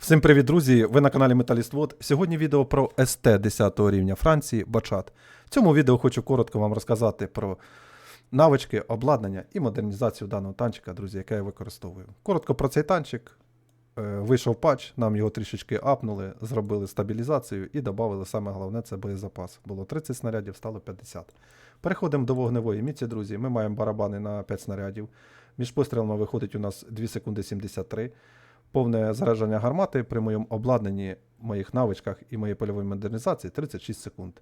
Всім привіт, друзі! Ви на каналі Металіствод. Сьогодні відео про СТ 10 рівня Франції Бачат. В цьому відео хочу коротко вам розказати про навички, обладнання і модернізацію даного танчика, друзі, яке я використовую. Коротко про цей танчик. Е, Вийшов патч, нам його трішечки апнули, зробили стабілізацію і додали саме головне це боєзапас. Було 30 снарядів, стало 50. Переходимо до вогневої міці, друзі. Ми маємо барабани на 5 снарядів. Між пострілами виходить у нас 2 секунди 73. Повне зараження гармати при моєму обладнанні, моїх навичках і моєї польової модернізації 36 секунд.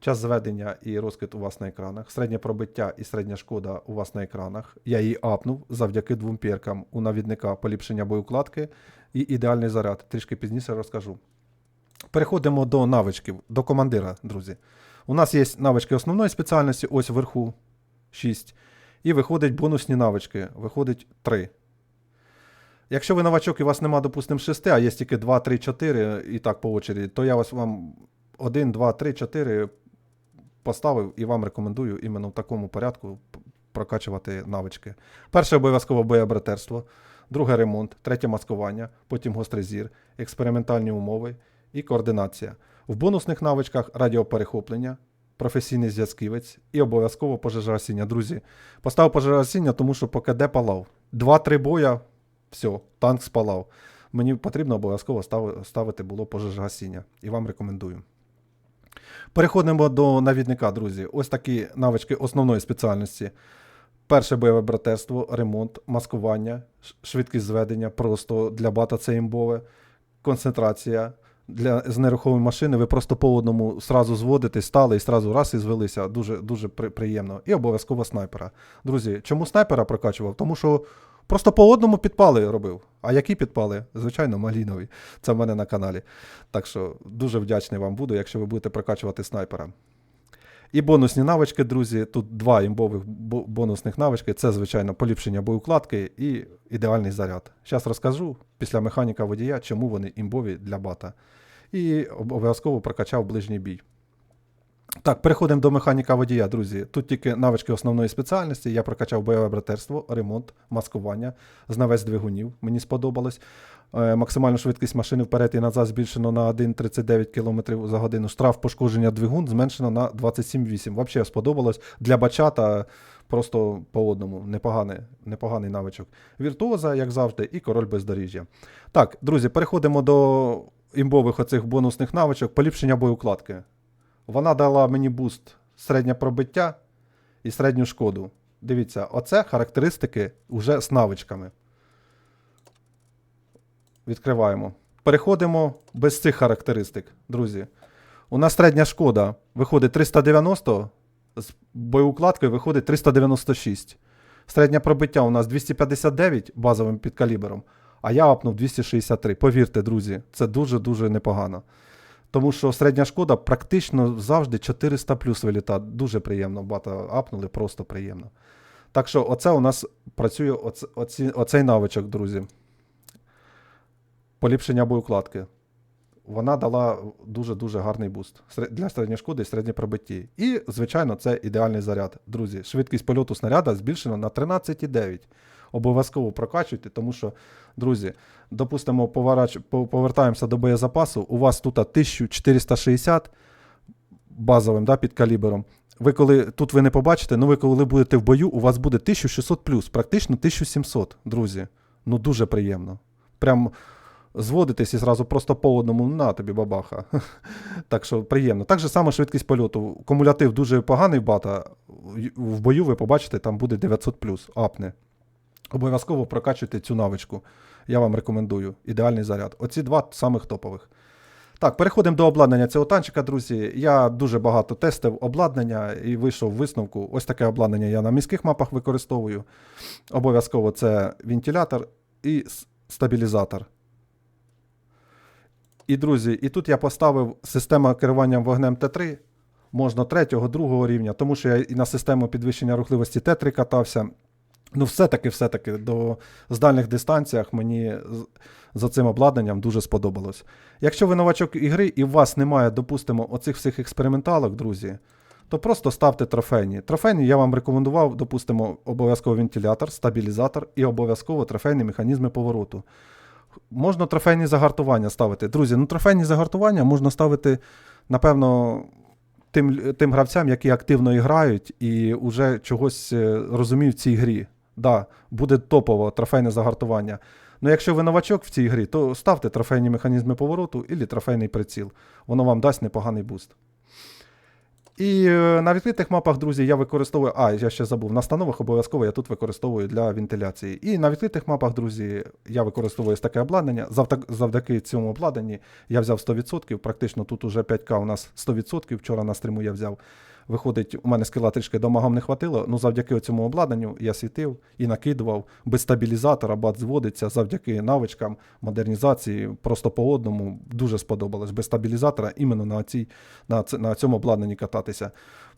Час зведення і розкид у вас на екранах, середнє пробиття і середня шкода у вас на екранах. Я її апнув завдяки двом піркам у навідника поліпшення боєукладки і ідеальний заряд. Трішки пізніше розкажу. Переходимо до навичків, до командира, друзі. У нас є навички основної спеціальності, ось вверху 6. І виходить бонусні навички, виходить 3. Якщо ви новачок і у вас нема, допустимо, 6, а є тільки 2, 3, 4 і так по очереді, то я вас вам 1, 2, 3, 4 поставив і вам рекомендую іменно в такому порядку прокачувати навички. Перше обов'язково боєбратерство, друге ремонт, третє маскування, потім гострий зір, експериментальні умови і координація. В бонусних навичках радіоперехоплення, професійний зв'язківець і обов'язково пожежогасіння. Друзі, поставив пожежогасіння, тому що поки де палав. Два-три боя, все, танк спалав. Мені потрібно обов'язково ставити було пожежогасіння. І вам рекомендую. Переходимо до навідника, друзі. Ось такі навички основної спеціальності. Перше бойове братерство, ремонт, маскування, швидкість зведення, просто для бата це імбове, концентрація. Для з нерухомої машини ви просто по одному сразу зводите, стали і сразу раз і звелися. Дуже, дуже приємно. І обов'язково снайпера. Друзі, чому снайпера прокачував? Тому що просто по одному підпали робив. А які підпали? Звичайно, малінові. Це в мене на каналі. Так що дуже вдячний вам буду, якщо ви будете прокачувати снайпера. І бонусні навички, друзі. Тут два імбових бонусних навички. Це, звичайно, поліпшення боєукладки і ідеальний заряд. Зараз розкажу після механіка водія, чому вони імбові для бата. І обов'язково прокачав ближній бій. Так, переходимо до механіка водія, друзі. Тут тільки навички основної спеціальності. Я прокачав бойове братерство, ремонт, маскування, знавець двигунів. Мені сподобалось. Е, Максимальну швидкість машини вперед і назад збільшено на 1,39 км за годину. Штраф пошкодження двигун зменшено на 27,8. Взагалі сподобалось. Для бачата просто по одному. Непоганий, непоганий навичок. Віртуоза, як завжди, і король бездоріжжя. Так, друзі, переходимо до імбових оцих бонусних навичок. Поліпшення боєукладки. Вона дала мені буст середнє пробиття і середню шкоду. Дивіться, оце характеристики вже з навичками. Відкриваємо. Переходимо без цих характеристик, друзі. У нас середня шкода виходить 390, з боєукладкою виходить 396. Середнє пробиття у нас 259 базовим підкалібером, а я апнув 263. Повірте, друзі, це дуже-дуже непогано. Тому що середня шкода практично завжди 400 плюс виліта. Дуже приємно. Бата апнули, просто приємно. Так що, оце у нас працює оці, оцей навичок, друзі. Поліпшення боєукладки. Вона дала дуже-дуже гарний буст для середньої шкоди і середньої пробитті. І, звичайно, це ідеальний заряд. Друзі, швидкість польоту снаряда збільшена на 13,9. Обов'язково прокачуйте, тому що, друзі, допустимо, поварач, повертаємося до боєзапасу. У вас тут 1460 базовим да, під калібером. Ви коли тут ви не побачите, ну ви коли будете в бою, у вас буде 1600 плюс, практично 1700, друзі. Ну дуже приємно. Прям зводитесь і зразу просто по одному на тобі бабаха. так що приємно. Так же само швидкість польоту. Кумулятив дуже поганий бата. В бою ви побачите, там буде 900 плюс, апне. Обов'язково прокачуйте цю навичку. Я вам рекомендую. Ідеальний заряд. Оці два самих топових. Так, переходимо до обладнання цього танчика, друзі. Я дуже багато тестив обладнання і вийшов в висновку. Ось таке обладнання я на міських мапах використовую. Обов'язково це вентилятор і стабілізатор. І, друзі, і тут я поставив систему керування вогнем Т3. Можна третього, другого рівня, тому що я і на систему підвищення рухливості Т3 катався. Ну, все-таки, все-таки, до з дистанціях мені за цим обладнанням дуже сподобалось. Якщо ви новачок ігри і у вас немає, допустимо, оцих всіх експерименталок, друзі, то просто ставте трофейні. Трофейні я вам рекомендував, допустимо, обов'язково вентилятор, стабілізатор і обов'язково трофейні механізми повороту. Можна трофейні загартування ставити. Друзі, ну трофейні загартування можна ставити, напевно, тим, тим гравцям, які активно грають і вже чогось е, розуміють в цій грі. Да, буде топово трофейне загартування. Ну, якщо ви новачок в цій грі, то ставте трофейні механізми повороту і трофейний приціл. Воно вам дасть непоганий буст. І е, на відкритих мапах, друзі, я використовую. А, я ще забув, на становах обов'язково я тут використовую для вентиляції. І на відкритих мапах, друзі, я використовую таке обладнання. Завдяки цьому обладнанні я взяв 100%. Практично тут уже 5К у нас 100%. Вчора на стриму я взяв. Виходить, у мене скила трішки домагам не хватило. Ну, завдяки цьому обладнанню я світив і накидував. Без стабілізатора бат зводиться завдяки навичкам модернізації. Просто по одному дуже сподобалось. Без стабілізатора іменно на, цій, на, на цьому обладнанні кататися.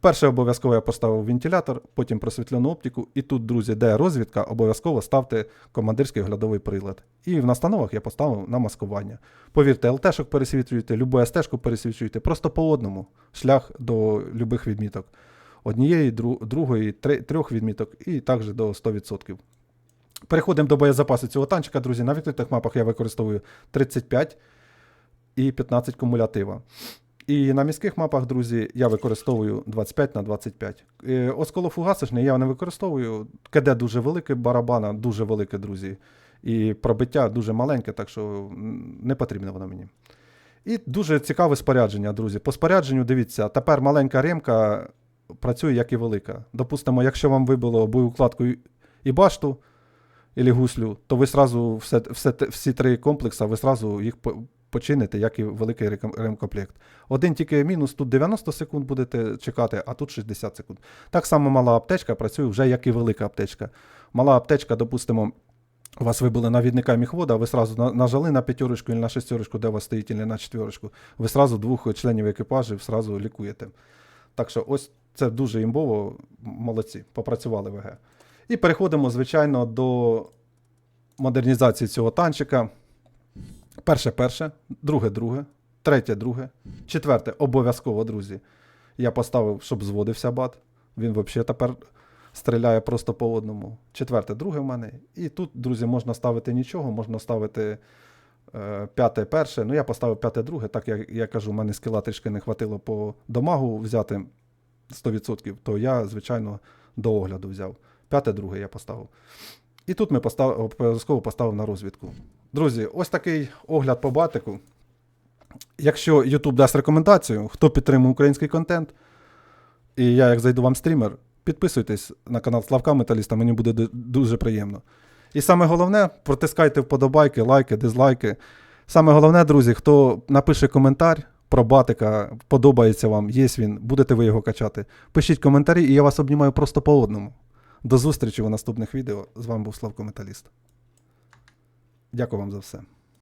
Перше обов'язково я поставив вентилятор, потім просвітлену оптику. І тут, друзі, де розвідка, обов'язково ставте командирський оглядовий прилад. І в настановах я поставив на маскування. Повірте, ЛТшок пересвітлюєте, любу СТшку пересвітлюєте, просто по одному шлях до любих відміток. Однієї, дру- другої, трьох відміток і також до 100%. Переходимо до боєзапасу цього танчика, друзі. На відкритих мапах я використовую 35 і 15 кумулятива. І на міських мапах, друзі, я використовую 25 на 25. Е, Осколофугасишне я не використовую. КД дуже велике, барабана дуже велике, друзі. І пробиття дуже маленьке, так що не потрібно воно мені. І дуже цікаве спорядження, друзі. По спорядженню, дивіться, тепер маленька ремка працює як і велика. Допустимо, якщо вам вибило боєукладку і- башту, і гуслю, то ви сразу все, все, всі три комплекси, ви сразу їх почините, як і великий ремкомплект. Один тільки мінус, тут 90 секунд будете чекати, а тут 60 секунд. Так само мала аптечка працює вже як і велика аптечка. Мала аптечка, допустимо, у вас вибили навідника міхвода, ви сразу нажали на п'ятерочку на шестерочку, де у вас стоїть, і на четверочку. Ви сразу двох членів екіпажу сразу лікуєте. Так що ось це дуже імбово, молодці, попрацювали ВГ. І переходимо, звичайно, до модернізації цього танчика. Перше, перше, друге, друге, третє, друге, четверте, обов'язково, друзі. Я поставив, щоб зводився бат. Він взагалі тепер стріляє просто по одному. Четверте, друге в мене. І тут, друзі, можна ставити нічого, можна ставити е, п'яте, перше. Ну, я поставив п'яте, друге, так як я кажу, в мене скіла трішки не хватило по домагу взяти 100%, то я, звичайно, до огляду взяв. П'яте, друге я поставив. І тут ми постав... обов'язково поставив на розвідку. Друзі, ось такий огляд по батику. Якщо YouTube дасть рекомендацію, хто підтримує український контент, і я, як зайду вам стрімер, підписуйтесь на канал Славка Металіста, мені буде дуже приємно. І саме головне, протискайте вподобайки, лайки, дизлайки. Саме головне, друзі, хто напише коментар про батика, подобається вам, є він, будете ви його качати. Пишіть коментарі, і я вас обнімаю просто по одному. До зустрічі у наступних відео. З вами був Славко Металіст. Дякую вам за все.